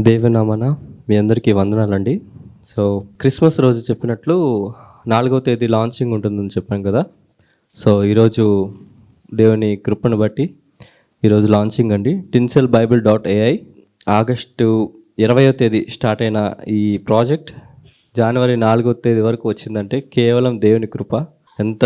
దేవనామన. మీ అందరికీ వందనాలండి. So Christmas రోజు చెప్పినట్లు నాలుగో తేదీ లాంచింగ్ ఉంటుందని చెప్పాను కదా. సో ఈరోజు దేవుని కృపను బట్టి ఈరోజు లాంచింగ్ అండి. Tinsel bible dot AI. August ఇరవయో తేదీ స్టార్ట్ అయిన ఈ ప్రాజెక్ట్ జనవరి నాలుగో తేదీ వరకు వచ్చిందంటే కేవలం దేవుని కృప. ఎంత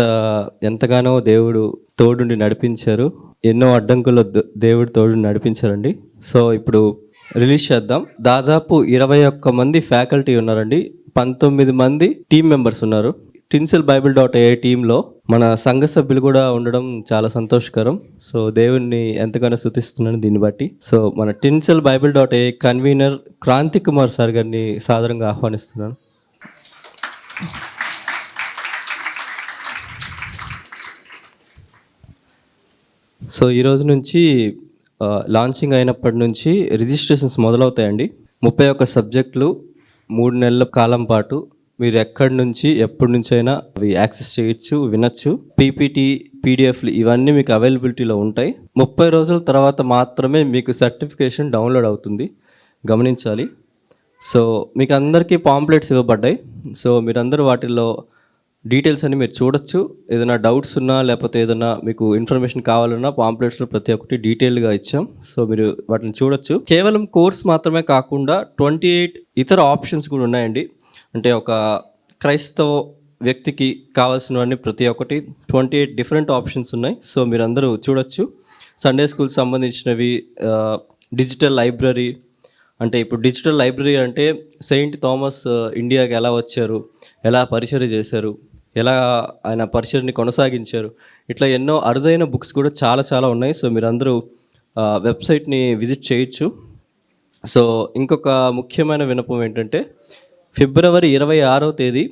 ఎంతగానో దేవుడు తోడుండి నడిపించారు. ఎన్నో అడ్డంకుల్లో దేవుడు తోడు నడిపించారండి. సో ఇప్పుడు రిలీజ్ చేద్దాం. దాదాపు ఇరవై ఒక్క మంది ఫ్యాకల్టీ ఉన్నారండి. పంతొమ్మిది మంది టీం మెంబర్స్ ఉన్నారు. టిన్సెల్ బైబిల్ డాట్ ఏ టీంలో మన సంఘ సభ్యులు కూడా ఉండడం చాలా సంతోషకరం. సో దేవుణ్ణి ఎంతగానో స్థుతిస్తున్నాను దీన్ని బట్టి. సో మన tinsel bible dot A convener Kranthi Kumar sir గారిని సాధారణంగా ఆహ్వానిస్తున్నాను. సో ఈ రోజు నుంచి లాంచింగ్ అయినప్పటి నుంచి రిజిస్ట్రేషన్స్ మొదలవుతాయండి. ముప్పై ఒక్క సబ్జెక్టులు మూడు నెలల కాలం పాటు మీరు ఎక్కడి నుంచి ఎప్పటి నుంచి అయినా అవి యాక్సెస్ చేయొచ్చు వినొచ్చు. పీపీటీ పీడిఎఫ్లు ఇవన్నీ మీకు అవైలబిలిటీలో ఉంటాయి. ముప్పై రోజుల తర్వాత మాత్రమే మీకు సర్టిఫికేషన్ డౌన్లోడ్ అవుతుంది. గమనించాలి. సో మీకు అందరికీ పాంప్లెట్స్ ఇవ్వబడ్డాయి. సో మీరందరూ వాటిల్లో డీటెయిల్స్ అన్ని మీరు చూడొచ్చు. ఏదైనా డౌట్స్ ఉన్నా లేకపోతే ఏదైనా మీకు ఇన్ఫర్మేషన్ కావాలన్నా పాంప్లెట్స్లో ప్రతి ఒక్కటి డీటెయిల్గా ఇచ్చాం. సో మీరు వాటిని చూడొచ్చు. కేవలం కోర్స్ మాత్రమే కాకుండా ట్వంటీ ఎయిట్ ఇతర ఆప్షన్స్ కూడా ఉన్నాయండి. అంటే ఒక క్రైస్తవ వ్యక్తికి కావాల్సినవన్నీ ప్రతి ఒక్కటి ట్వంటీ ఎయిట్ డిఫరెంట్ ఆప్షన్స్ ఉన్నాయి. సో మీరు అందరూ చూడొచ్చు. సండే స్కూల్ సంబంధించినవి డిజిటల్ లైబ్రరీ. అంటే ఇప్పుడు డిజిటల్ లైబ్రరీ అంటే సెయింట్ థామస్ ఇండియాకి ఎలా వచ్చారు ఎలా పరిచయం చేశారు ఎలా ఆయన పరిచయని కొనసాగించారు. ఇట్లా ఎన్నో అరుదైన బుక్స్ కూడా చాలా చాలా ఉన్నాయి. సో మీరందరూ వెబ్సైట్ని విజిట్ చేయొచ్చు. సో ఇంకొక ముఖ్యమైన వినపం ఏంటంటే ఫిబ్రవరి ఇరవై ఆరో తేదీ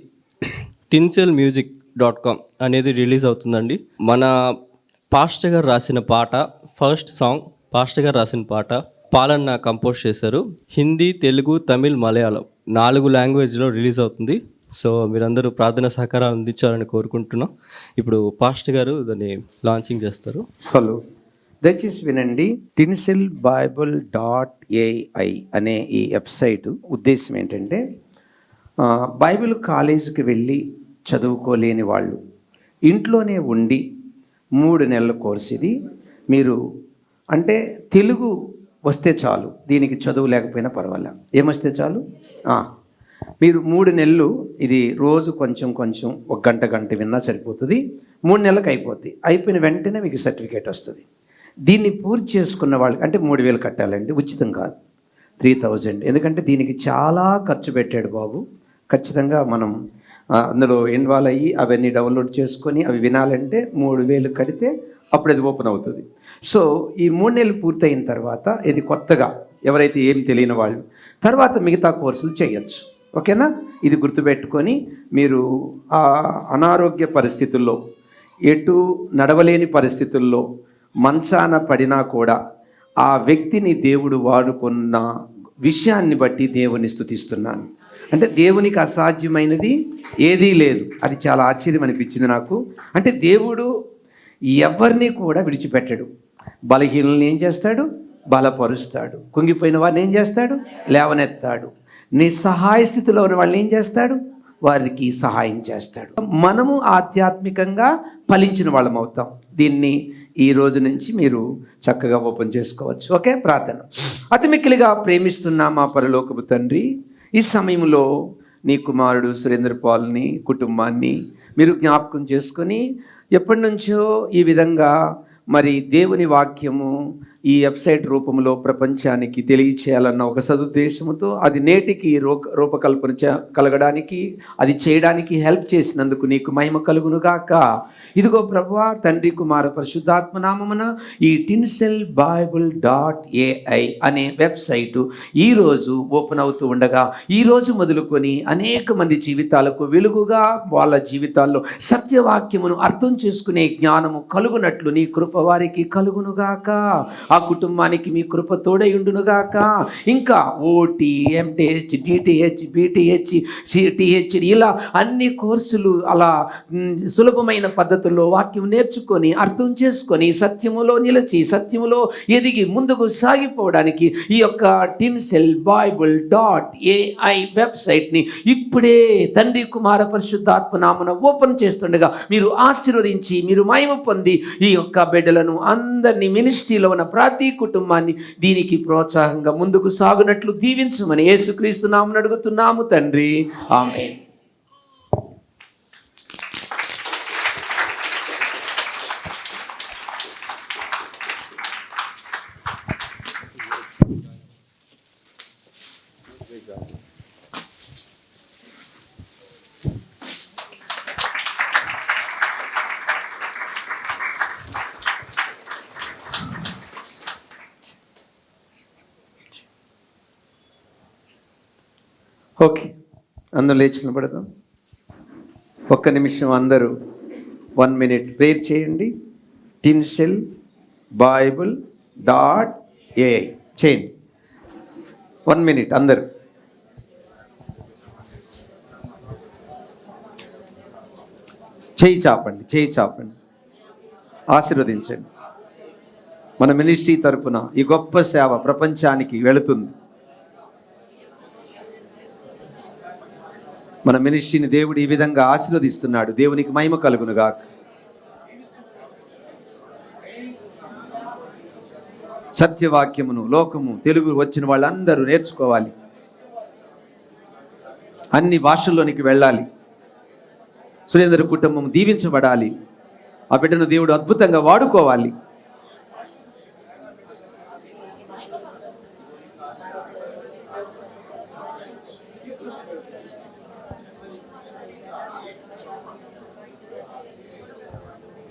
టిన్సెల్ మ్యూజిక్ డాట్ కామ్ అనేది రిలీజ్ అవుతుందండి. మన పాస్టర్ గారు రాసిన పాట ఫస్ట్ సాంగ్ పాస్టర్ గారు రాసిన పాట పాలన్న కంపోజ్ చేశారు. హిందీ తెలుగు తమిళ్ మలయాళం నాలుగు లాంగ్వేజ్లో రిలీజ్ అవుతుంది. సో మీరందరూ ప్రార్థన సహకారాలు అందించాలని కోరుకుంటున్నాం. ఇప్పుడు పాస్ట్ గారు దాన్ని లాంచింగ్ చేస్తారు. హలో. దయచేసి వినండి. టిన్సిల్ బైబుల్ డాట్ ఏఐ అనే ఈ వెబ్సైట్ ఉద్దేశం ఏంటంటే బైబిల్ కాలేజీకి వెళ్ళి చదువుకోలేని వాళ్ళు ఇంట్లోనే ఉండి మూడు నెలల కోర్స్ ఇది మీరు అంటే తెలుగు వస్తే చాలు దీనికి చదువు లేకపోయినా పర్వాలే? ఏమొస్తే చాలు? మీరు మూడు నెలలు ఇది రోజు కొంచెం కొంచెం ఒక గంట గంట విన్నా సరిపోతుంది. మూడు నెలలకు అయిపోద్ది. అయిపోయిన వెంటనే మీకు సర్టిఫికేట్ వస్తుంది. దీన్ని పూర్తి చేసుకున్న వాళ్ళకి అంటే మూడు వేలు కట్టాలండి. ఉచితం కాదు. Three thousand. ఎందుకంటే దీనికి చాలా ఖర్చు పెట్టాడు బాబు. ఖచ్చితంగా మనం అందులో ఇన్వాల్వ్ అయ్యి అవన్నీ డౌన్లోడ్ చేసుకొని అవి వినాలంటే మూడు వేలు కడితే అప్పుడు అది ఓపెన్ అవుతుంది. సో ఈ మూడు నెలలు పూర్తయిన తర్వాత ఇది కొత్తగా ఎవరైతే ఏం తెలియని వాళ్ళు తర్వాత మిగతా కోర్సులు చేయొచ్చు. ఓకేనా? ఇది గుర్తుపెట్టుకొని మీరు ఆ అనారోగ్య పరిస్థితుల్లో ఎటు నడవలేని పరిస్థితుల్లో మంచాన పడినా కూడా ఆ వ్యక్తిని దేవుడు వాడుకున్న విషయాన్ని బట్టి దేవుని స్థుతిస్తున్నాను అంటే దేవునికి అసాధ్యమైనది ఏదీ లేదు. అది చాలా ఆశ్చర్యం అనిపించింది నాకు. అంటే దేవుడు ఎవరిని కూడా విడిచిపెట్టడు. బలహీనల్ని ఏం చేస్తాడు? బలపరుస్తాడు. కుంగిపోయిన వారిని ఏం చేస్తాడు? లేవనెత్తాడు. నిస్సహాయ స్థితిలో ఉన్న వాళ్ళని ఏం చేస్తాడు? వారికి సహాయం చేస్తాడు. మనము ఆధ్యాత్మికంగా ఫలించిన వాళ్ళం అవుతాం. దీన్ని ఈ రోజు నుంచి మీరు చక్కగా ఓపెన్ చేసుకోవచ్చు. ఓకే? ప్రార్థన. అతి మిక్కిలిగా ప్రేమిస్తున్న మా పరలోకపు తండ్రి ఈ సమయంలో నీ కుమారుడు సురేంద్ర పాల్ని కుటుంబాన్ని మీరు జ్ఞాపకం చేసుకొని ఎప్పటి నుంచో ఈ విధంగా మరి దేవుని వాక్యము ఈ వెబ్సైట్ రూపంలో ప్రపంచానికి తెలియచేయాలన్న ఒక సదుద్దేశంతో అది నేటికి రూప రూపకల్పన చ- కలగడానికి అది చేయడానికి హెల్ప్ చేసినందుకు నీకు మహిమ కలుగును గాక. ఇదిగో ప్రభా తండ్రి కుమార పరిశుద్ధాత్మనామమున ఈ టిన్సెల్ బైబుల్ డాట్ ఏఐ అనే వెబ్సైటు ఈరోజు ఓపెన్ అవుతూ ఉండగా ఈ రోజు మొదలుకొని అనేక మంది జీవితాలకు వెలుగుగా వాళ్ళ జీవితాల్లో సత్యవాక్యమును అర్థం చేసుకునే జ్ఞానము కలుగునట్లు నీ కృప వారికి కలుగునుగాక ఆ కుటుంబానికి మీ కృప తోడయుండునుగాక ఇంకా OT MTH DTH BTH CTH ఇలా అన్ని కోర్సులు అలా సులభమైన పద్ధతుల్లో వాక్యం నేర్చుకొని అర్థం చేసుకొని సత్యములో నిలిచి సత్యములో ఎదిగి ముందుకు సాగిపోవడానికి ఈ యొక్క టిన్సెల్ బైబుల్ డాట్ ఏఐ వెబ్సైట్ని ఇప్పుడే తండ్రి కుమార పరిశుద్ధాత్మ నామన ఓపెన్ చేస్తుండగా మీరు ఆశీర్వదించి మీరు మహిమ పొంది ఈ యొక్క బిడ్డలను అందరినీ మినిస్ట్రీలో ఉన్న ప్రతి కుటుంబాన్ని దీనికి ప్రోత్సాహంగా ముందుకు సాగునట్లు దీవించమని యేసుక్రీస్తు నామని అడుగుతున్నాము తండ్రి. ఆమె ఓకే. అందరూ లేచి నిలబడదాం. ఒక్క నిమిషం అందరూ వన్ మినిట్ ప్రేర్ చేయండి. టిన్సెల్ బైబుల్ డాట్ ఏఐ చేయండి. వన్ మినిట్ అందరూ. చేయి చాపండి చేయి చాపండి. ఆశీర్వదించండి. మన మినిస్ట్రీ తరపున ఈ గొప్ప సేవ ప్రపంచానికి వెళుతుంది. మన మినిస్ట్రీని దేవుడు ఈ విధంగా ఆశీర్వదిస్తున్నాడు. దేవునికి మహిమ కలుగునుగా సత్యవాక్యమును లోకము తెలుగు వచ్చిన వాళ్ళందరూ నేర్చుకోవాలి. అన్ని భాషల్లోనికి వెళ్ళాలి. సురేందర్ కుటుంబం దీవించబడాలి. ఆ బిడ్డను దేవుడు అద్భుతంగా వాడుకోవాలి.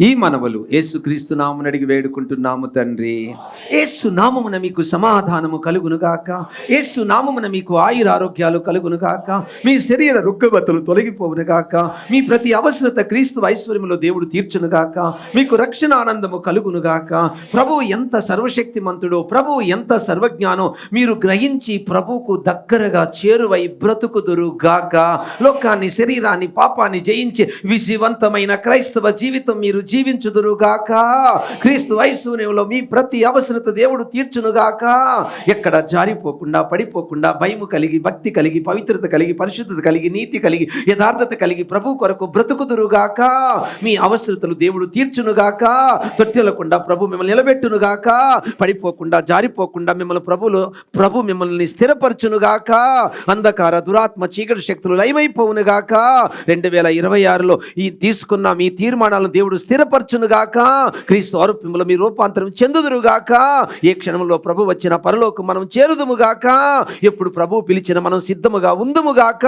ఈ మనవలు యేసు క్రీస్తు అడిగి వేడుకుంటున్నాము తండ్రి. యేసు నామమున మీకు సమాధానము కలుగునుగాక యేసు నామమున మీకు ఆయుర ఆరోగ్యాలు కలుగునుగాక మీ శరీర రుగ్గబతులు తొలగిపోవునుగాక మీ ప్రతి అవసరత క్రీస్తు ఐశ్వర్యములో దేవుడు తీర్చునుగాక మీకు రక్షణ ఆనందము కలుగునుగాక ప్రభు ఎంత సర్వశక్తిమంతుడో ప్రభు ఎంత సర్వజ్ఞానో మీరు గ్రహించి ప్రభువుకు దగ్గరగా చేరువై బ్రతుకుదురు గాక. లోకాన్ని శరీరాన్ని పాపాన్ని జయించి విజయవంతమైన క్రైస్తవ జీవితం మీరు జీవించుదురు గాక క్రీస్తు ఐశ్వర్యంలో మీ ప్రతి అవసరత దేవుడు తీర్చును గాక ఎక్కడ జారిపోకుండా పడిపోకుండా భయము కలిగి భక్తి కలిగి పవిత్రత కలిగి పరిశుద్ధత కలిగి నీతి కలిగి యథార్థత కలిగి ప్రభు కొరకు బ్రతుకుదురు గాక మీ అవసరతలు దేవుడు తీర్చును గాక తొట్టెలకుండా ప్రభు మిమ్మల్ని నిలబెట్టును గాక పడిపోకుండా జారిపోకుండా మిమ్మల్ని ప్రభులు ప్రభు మిమ్మల్ని స్థిరపరచును గాక అంధకార దురాత్మ చీకటి శక్తులు లయమైపోవును గాక రెండు వేల ఇరవై ఆరులో ఈ తీసుకున్న మీ తీర్మానాలను దేవుడు స్థిరపరచును గాక క్రీస్తు ఆరోప్యములో మీ రూపాంతరం చెందుదురుగాక. ఏ క్షణంలో ప్రభు వచ్చిన పరలోకి మనం చేరుదుము గాక ఎప్పుడు ప్రభు పిలిచిన మనం సిద్ధముగా ఉందముగాక.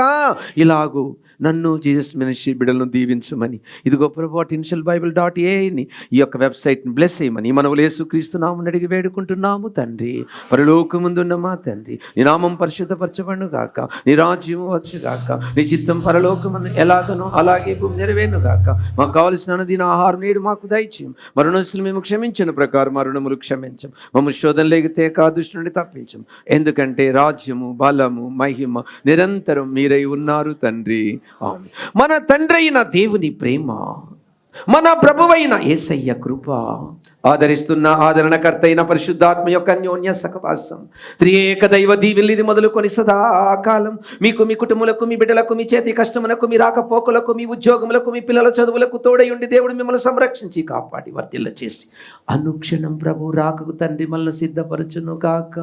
గాక నన్ను జీసస్ మినిస్ట్రీ బిడ్డలను దీవించమని. ఇదిగో ప్రభు ఇన్షియల్ బైబిల్ డాట్ ఏని ఈ యొక్క వెబ్సైట్ని బ్లెస్ చేయమని. మనవులు యేసుక్రీస్తు నామం అడిగి వేడుకుంటున్నాము తండ్రి. పరలోకముందున్న మా తండ్రి. నీ నామం పరిశుద్ధపరచబడును గాక నీ రాజ్యము వచ్చు గాక నీ చిత్తం పరలోకమందు ఎలాగనో అలాగే భూమి నెరవేరును గాక మాకు కావలసిన దిన ఆహారం నేడు మాకు దయచేయం. మరణశులు మేము క్షమించిన ప్రకారం మరణములు క్షమించం. మమ్మ శోధన లేగితే కాదుష్టి నుండి తప్పించం. ఎందుకంటే రాజ్యము బలము మహిమ నిరంతరం మీరై ఉన్నారు తండ్రి. మన తండ్రి అయిన దేవుని ప్రేమ మన ప్రభువైన యేసయ్య కృప ఆదరిస్తున్న ఆదరణకర్త అయిన పరిశుద్ధాత్మ యొక్క అన్యోన్య సహవాసం త్రియేక దైవ దీవిల్లిది మొదలుకొని సదాకాలం మీకు మీ కుటుంబులకు మీ బిడ్డలకు మీ చేతి కష్టములకు మీ రాకపోకలకు మీ ఉద్యోగములకు మీ పిల్లల చదువులకు తోడై ఉండి దేవుడు మిమ్మల్ని సంరక్షించి కాపాడి వర్తిల్ల చేసి అనుక్షణం ప్రభు రాకకు తండ్రి మనల్ని సిద్ధపరచును కాక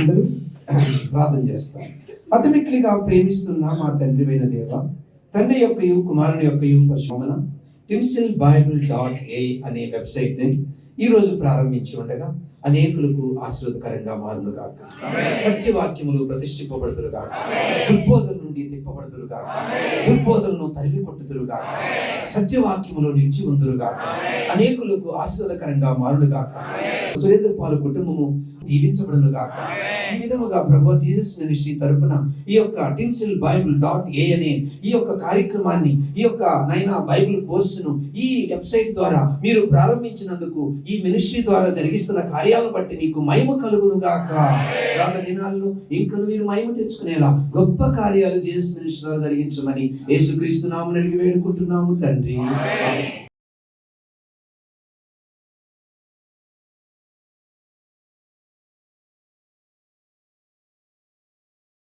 అందరూ ప్రార్థన చేస్తాం అతి మిక్కిలిగా ప్రేమిస్తున్న మా తండ్రివైన దేవ తండ్రి యొక్కయు కుమారుని యొక్కయు పరిశోధన టిమ్సిల్ బైబుల్ డాట్ ఏ అనే వెబ్సైట్ని ఈరోజు ప్రారంభించి ఉండగా అనేకులకు ఆశీర్వదకరంగా మారును గాక. సత్యవాక్యములు ప్రతిష్ఠింపబడుతురు గాక దుర్బోధల నుండి తిప్పబడుతురు గాక దుర్బోధలను తరిమి కొట్టుదురు గాక సత్యవాక్యములు నిలిచి ఉందురు గాక అనేకులకు ఆశీర్వదకరంగా మారును గాక సురేంద్ర పాలు కుటుంబము దీవించబడును గాక. ఈ విధముగా ప్రభు జీసస్ మినిస్ట్రీ తరపున ఈ యొక్క టిన్సిల్ బైబిల్ డాట్ ఏ అనే ఈ యొక్క కార్యక్రమాన్ని ఈ యొక్క నైనా బైబిల్ కోర్సును ఈ వెబ్సైట్ ద్వారా మీరు ప్రారంభించినందుకు ఈ మినిస్ట్రీ ద్వారా జరిగిస్తున్న కార్యాలను బట్టి నీకు మహిమ కలుగును గాక. రానున్న దినాల్లో ఇంకను మీరు మహిమ తెచ్చుకునేలా గొప్ప కార్యాలు జీసస్ మినిస్ట్రీ ద్వారా జరిగించమని యేసుక్రీస్తు నామమున అడిగి వేడుకుంటున్నాము తండ్రి.